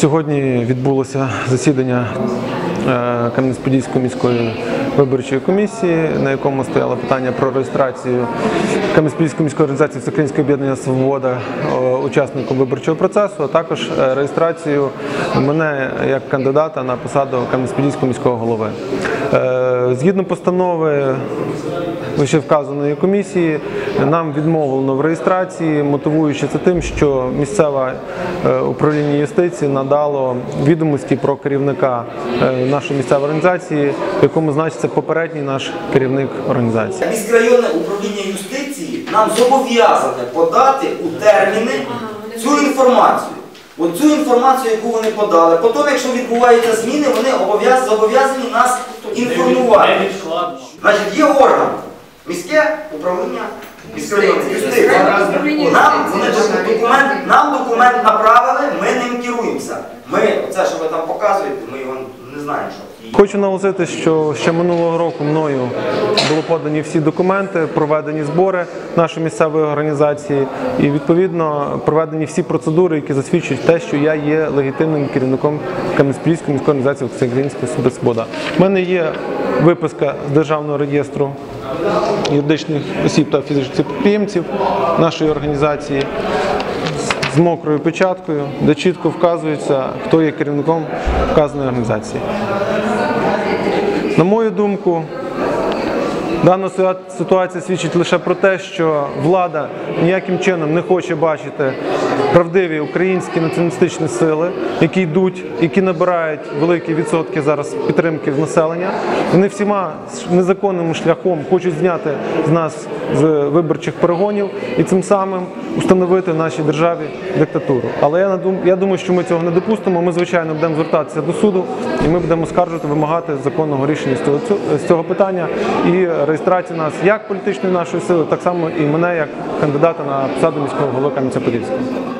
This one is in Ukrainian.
Сьогодні відбулося засідання е, Кам'янець-Подільської міської виборчої комісії, на якому стояло питання про реєстрацію Кам'янець-Подільської міської організації Всеукраїнське об'єднання Свобода учасником виборчого процесу, а також е, реєстрацію мене як кандидата на посаду Кам'янець-Подільського міського голови. Е, Згідно постанови вище вказаної комісії нам відмовлено в реєстрації, мотивуючи це тим, що місцеве е, управління юстиції надало відомості про керівника е, нашої місцевої організації, в якому значиться попередній наш керівник організації. Міськрайонне управління юстиції нам зобов'язане подати у терміни цю інформацію. От цю інформацію, яку вони подали. Потім, якщо відбуваються зміни, вони обов'яз- зобов'язані нас інформувати. Значить, є орган. Міське управління міської юстиції. Нам, вони документ, нам документ направили, ми ним керуємося. Ми, там показуєте, ми його не знаємо, що. Хочу наголосити, що ще минулого року мною було подані всі документи, проведені збори нашої місцевої організації, і відповідно проведені всі процедури, які засвідчують те, що я є легітимним керівником Кам'янець-Подільської міської організації Всеукраїнська Свобода. У мене є виписка з державного реєстру юридичних осіб та фізичних підприємців нашої організації з мокрою печаткою, де чітко вказується, хто є керівником вказаної організації. На мою думку, дана ситуація свідчить лише про те, що влада ніяким чином не хоче бачити правдиві українські націоналістичні сили, які йдуть, які набирають великі відсотки зараз підтримки в населення. Вони всіма незаконним шляхом хочуть зняти з нас з виборчих перегонів і цим самим установити в нашій державі диктатуру. Але я надум- я думаю, що ми цього не допустимо. Ми звичайно будемо звертатися до суду, і ми будемо скаржити, вимагати законного рішення з цього питання і реєстрації нас як політичної нашої сили, так само і мене як кандидата на посаду міського голови Кам'янця-Подільського.